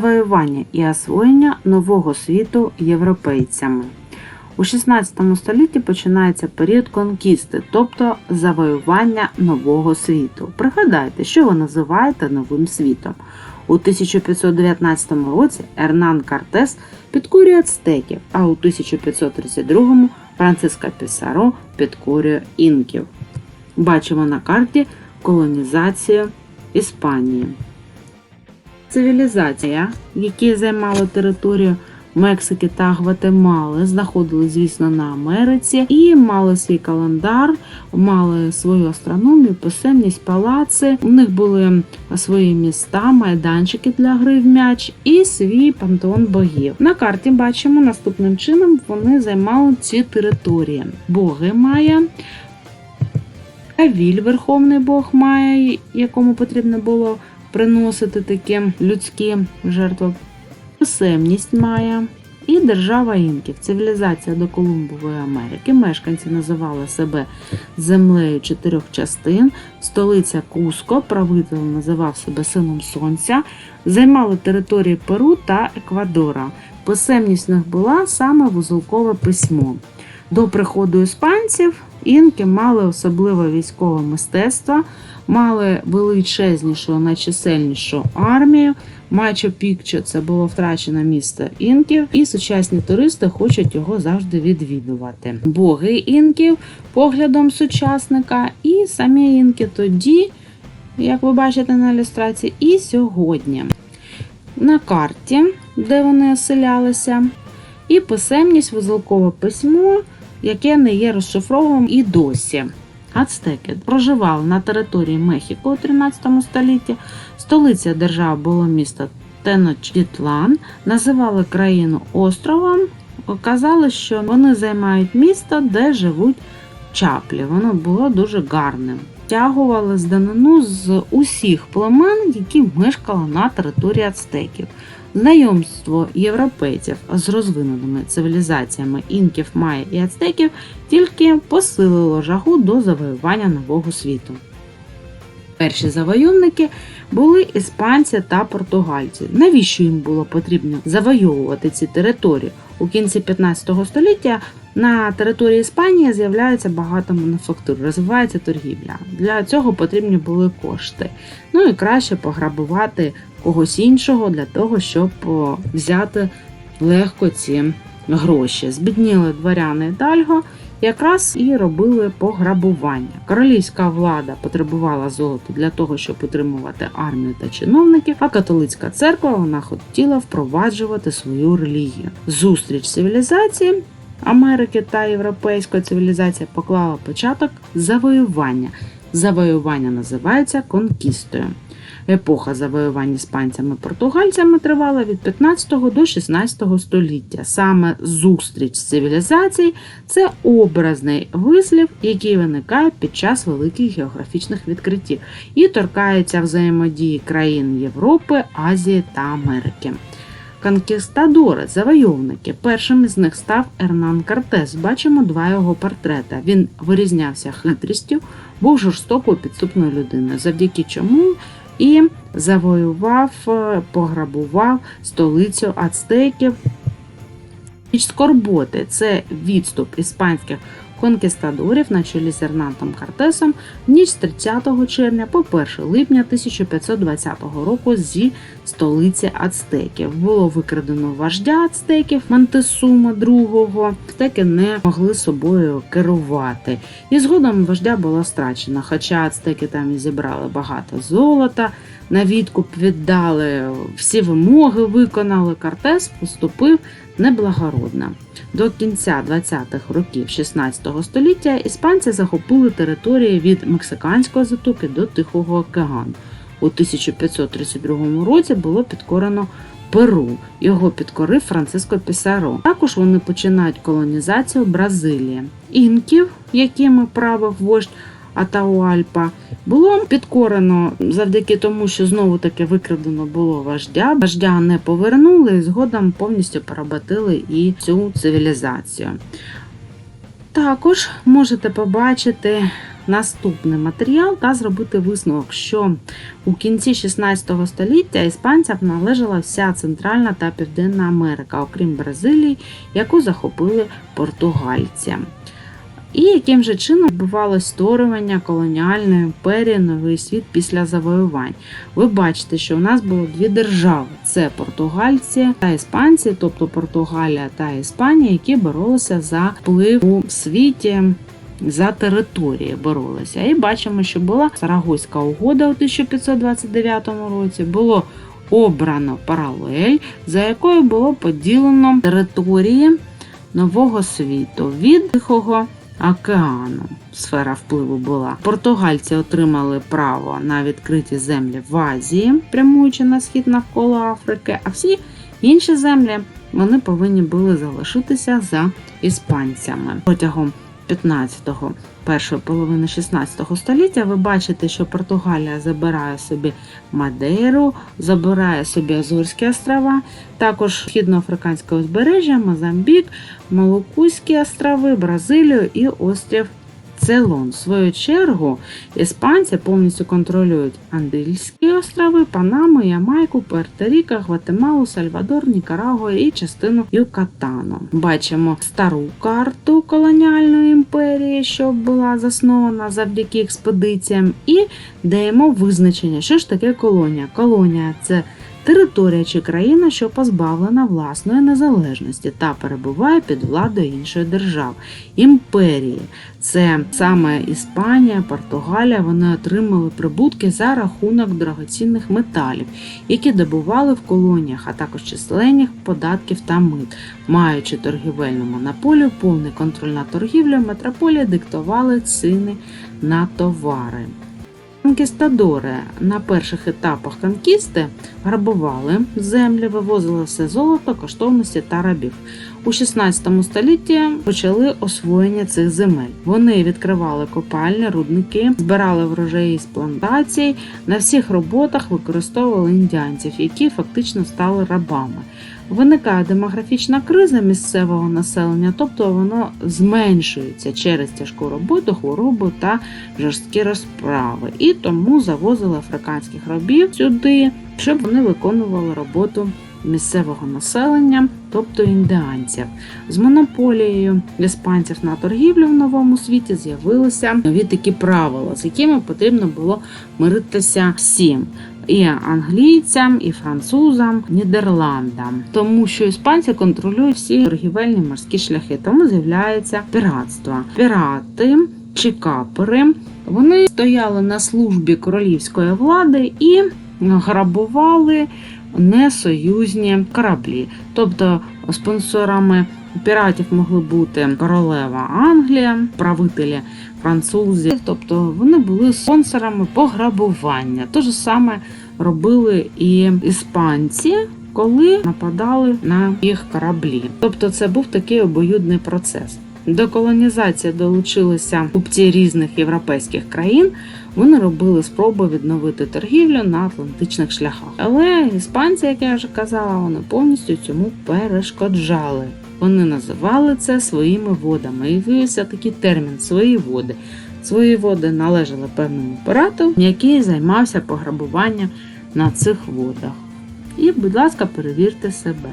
завоювання і освоєння нового світу європейцями. У 16 столітті починається період конкісти, тобто завоювання нового світу. Пригадайте, що ви називаєте новим світом. У 1519 році Ернан Картес підкорює ацтеків, а у 1532 Франциско Пісаро підкорює інків. Бачимо на карті колонізацію Іспанії. Цивілізація, які займали територію Мексики та Гватемали, знаходились, звісно, на Америці і мали свій календар, мали свою астрономію, писемність, палаци. У них були свої міста, майданчики для гри в м'яч і свій пантеон богів. На карті бачимо наступним чином вони займали ці території. Боги Майя, Авіль, верховний Бог Майя, якому потрібно було приносити такі людські жертви, писемність Майя і держава інків, цивілізація до Колумбової Америки. Мешканці називали себе землею чотирьох частин, столиця Куско, правитель називав себе сином сонця, займали території Перу та Еквадора. Писемність в них була саме вузолкове письмо. До приходу іспанців інки мали особливе військове мистецтво, мали величезнішу, найчисельнішу армію. Мачо Пікчо це було втрачене місто інків, і сучасні туристи хочуть його завжди відвідувати. Боги інків поглядом сучасника, і самі інки тоді, як ви бачите на ілюстрації, і сьогодні. На карті, де вони оселялися, і писемність вузолкове письмо, яке не є розшифрованим і досі. Ацтеки проживали на території Мехіко у 13 столітті. Столиця держави було місто Теночтітлан, називали країну островом. Казали, що вони займають місто, де живуть чаплі. Воно було дуже гарним. Тягували з данину з усіх племен, які мешкали на території ацтеків. Знайомство європейців з розвиненими цивілізаціями інків, майя і ацтеків тільки посилило жагу до завоювання нового світу. Перші завойовники були іспанці та португальці. Навіщо їм було потрібно завойовувати ці території? У кінці 15 століття на території Іспанії з'являється багато мануфактур, розвивається торгівля. Для цього потрібні були кошти. Ну і краще пограбувати когось іншого для того, щоб взяти легко ці гроші. Збідніли дворяни Дальго якраз і робили пограбування. Королівська влада потребувала золота для того, щоб утримувати армію та чиновників, а католицька церква вона хотіла впроваджувати свою релігію. Зустріч цивілізації. Америки та європейської цивілізації поклала початок завоювання. Завоювання називається конкістою. Епоха завоювань іспанцями португальцями тривала від 15 до 16 століття. Саме зустріч цивілізацій це образний вислів, який виникає під час великих географічних відкриттів і торкається взаємодії країн Європи, Азії та Америки. Конкістадори, завойовники. Першим із них став Ернан Картес. Бачимо два його портрета. Він вирізнявся хитрістю, був жорстокою підступною людиною, завдяки чому і завоював, е, пограбував столицю ацтеків. Ніч скорботи це відступ іспанських конкістадорів на чолі з Ернантом Картесом в ніч з 30 червня по 1 липня 1520 року зі столиці Ацтеків. Було викрадено вождя Ацтеків Мантесума II. Ацтеки не могли собою керувати. І згодом вождя було страчено, хоча ацтеки там і зібрали багато золота. На відкуп віддали всі вимоги, виконали. Картес поступив неблагородно. До кінця 20-х років 16 століття іспанці захопили території від Мексиканської затоки до Тихого океану. У 1532 році було підкорено Перу. Його підкорив Франциско Пісаро. Також вони починають колонізацію Бразилії. Інків, якими правив вождь Атауальпа, було підкорено завдяки тому, що знову таки викрадено було вождя. Вождя не повернули і згодом повністю поработили і цю цивілізацію. Також можете побачити наступний матеріал та зробити висновок, що у кінці 16 століття іспанцям належала вся Центральна та Південна Америка, окрім Бразилії, яку захопили португальці. І яким же чином відбувалось створювання колоніальної імперії Новий світ після завоювань? Ви бачите, що у нас було дві держави: це португальці та іспанці, тобто Португалія та Іспанія, які боролися за вплив у світі. За території боролися. І бачимо, що була Сарагойська угода у 1529 році. Було обрано паралель, за якою було поділено території нового світу від Тихого океану. Сфера впливу була. Португальці отримали право на відкриті землі в Азії, прямуючи на схід навколо Африки, а всі інші землі вони повинні були залишитися за іспанцями протягом 15-го, першої половини 16 століття. Ви бачите, що Португалія забирає собі Мадейру, забирає собі Азорські острова, також східноафриканське узбережжя, Мозамбік, Малукузькі острови, Бразилію і острів Цейлон. В свою чергу іспанці повністю контролюють Андильські острови, Панаму, Ямайку, Пуерто-Ріко, Гватемалу, Сальвадор, Нікарагуа і частину Юкатану. Бачимо стару карту колоніальної імперії, що була заснована завдяки експедиціям, і даємо визначення, що ж таке колонія. Колонія це територія чи країна, що позбавлена власної незалежності та перебуває під владою іншої держави. Імперії це саме Іспанія, Португалія. Вони отримали прибутки за рахунок дорогоцінних металів, які добували в колоніях, а також численних податків та мит. Маючи торгівельну монополію, повний контроль над торгівлею, метрополії диктували ціни на товари. Конкістадори на перших етапах конкісти грабували землі, вивозили все золото, коштовності та рабів. У 16 столітті почали освоєння цих земель. Вони відкривали копальні, рудники, збирали врожаї з плантацій. На всіх роботах використовували індіанців, які фактично стали рабами. Виникає демографічна криза місцевого населення, тобто воно зменшується через тяжку роботу, хворобу та жорсткі розправи. І тому завозили африканських рабів сюди, щоб вони виконували роботу місцевого населення, тобто індіанців. З монополією іспанців на торгівлю в новому світі з'явилися нові такі правила, з якими потрібно було миритися всім. І англійцям, і французам, Нідерландам, тому що іспанці контролюють всі торгівельні морські шляхи, тому з'являється піратство. Пірати чи капери вони стояли на службі королівської влади і грабували несоюзні кораблі. Тобто спонсорами піратів могли бути королева Англія, правителі французи, тобто вони були спонсорами пограбування. Те ж саме робили і іспанці. Коли нападали на їх кораблі, тобто це був такий обоюдний процес. До колонізації долучилися купці різних європейських країн. Вони робили спроби відновити торгівлю на атлантичних шляхах. Але іспанці, як я вже казала, вони повністю цьому перешкоджали. Вони називали це своїми водами. І виявився такий термін свої води. Свої води належали певному пирату, який займався пограбуванням на цих водах. І, будь ласка, перевірте себе.